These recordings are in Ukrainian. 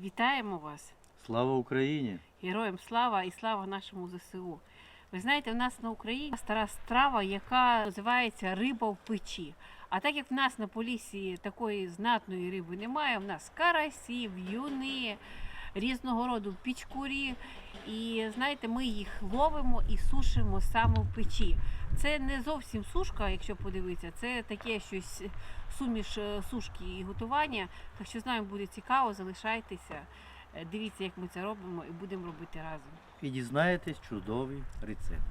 Вітаємо вас! Слава Україні! Героям слава і слава нашому ЗСУ. Ви знаєте, в нас на Україні стара страва, яка називається риба в печі. А так як в нас на полісі такої знатної риби немає, у нас карасі, в'юни, різного роду пічкурі. І знаєте, ми їх ловимо і сушимо саме в печі. Це не зовсім сушка, якщо подивитися, це таке щось суміш е, сушки і готування. Так що з нами буде цікаво, залишайтеся. Е, Дивіться, як ми це робимо, і будемо робити разом. І дізнаєтесь чудовий рецепт.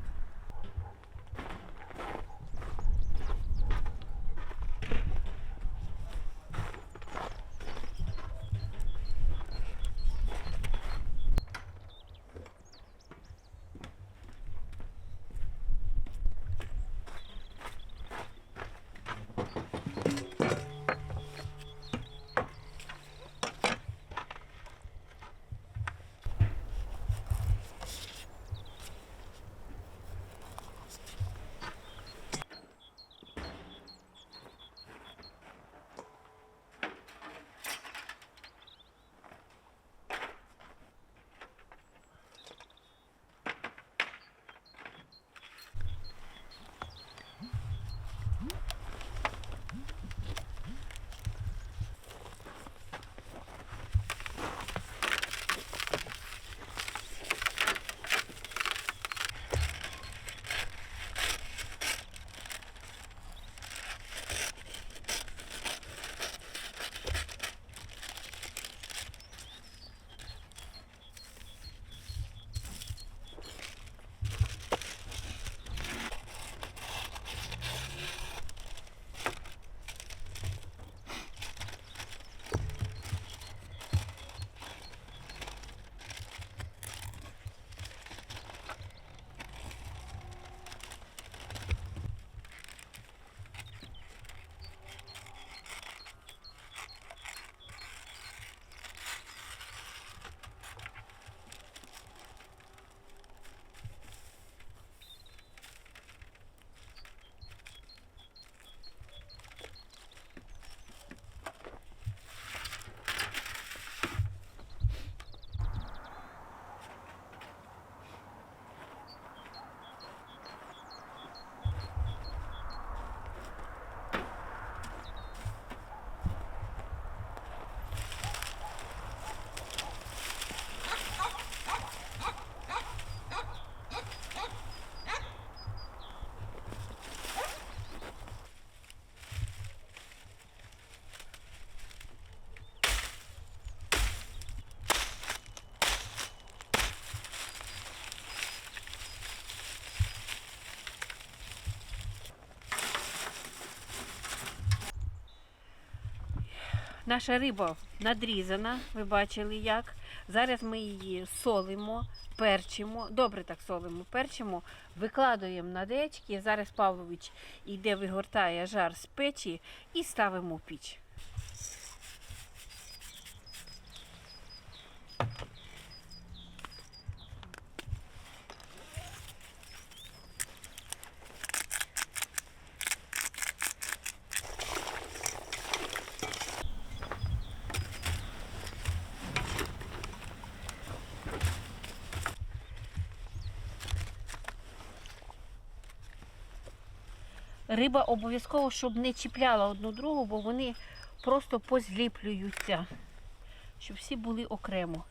Наша риба надрізана, ви бачили як. Зараз ми її солимо, перчимо, добре так солимо, перчимо, викладуємо на дечки. Зараз Павлович йде, вигортає жар з печі і ставимо в піч. Риба обов'язково, щоб не чіпляла одну другу, бо вони просто позліплюються, щоб всі були окремо.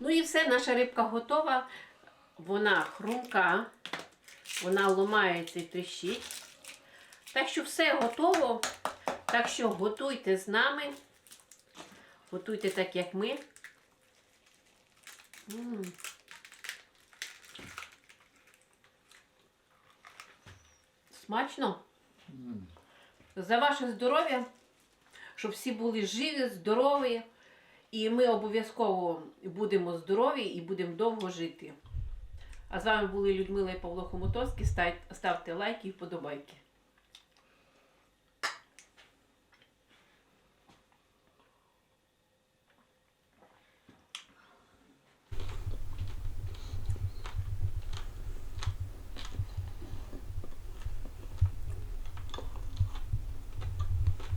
Ну і все, наша рибка готова. Вона хрумка, вона ломається і тріщить. Так що все готово. Так що готуйте з нами. Готуйте так, як ми. М. Смачно. За ваше здоров'я, щоб всі були живі, здорові. І ми обов'язково будемо здорові і будемо довго жити. А з вами були Людмила і Павло Хомутовський. Ставте лайки і вподобайки.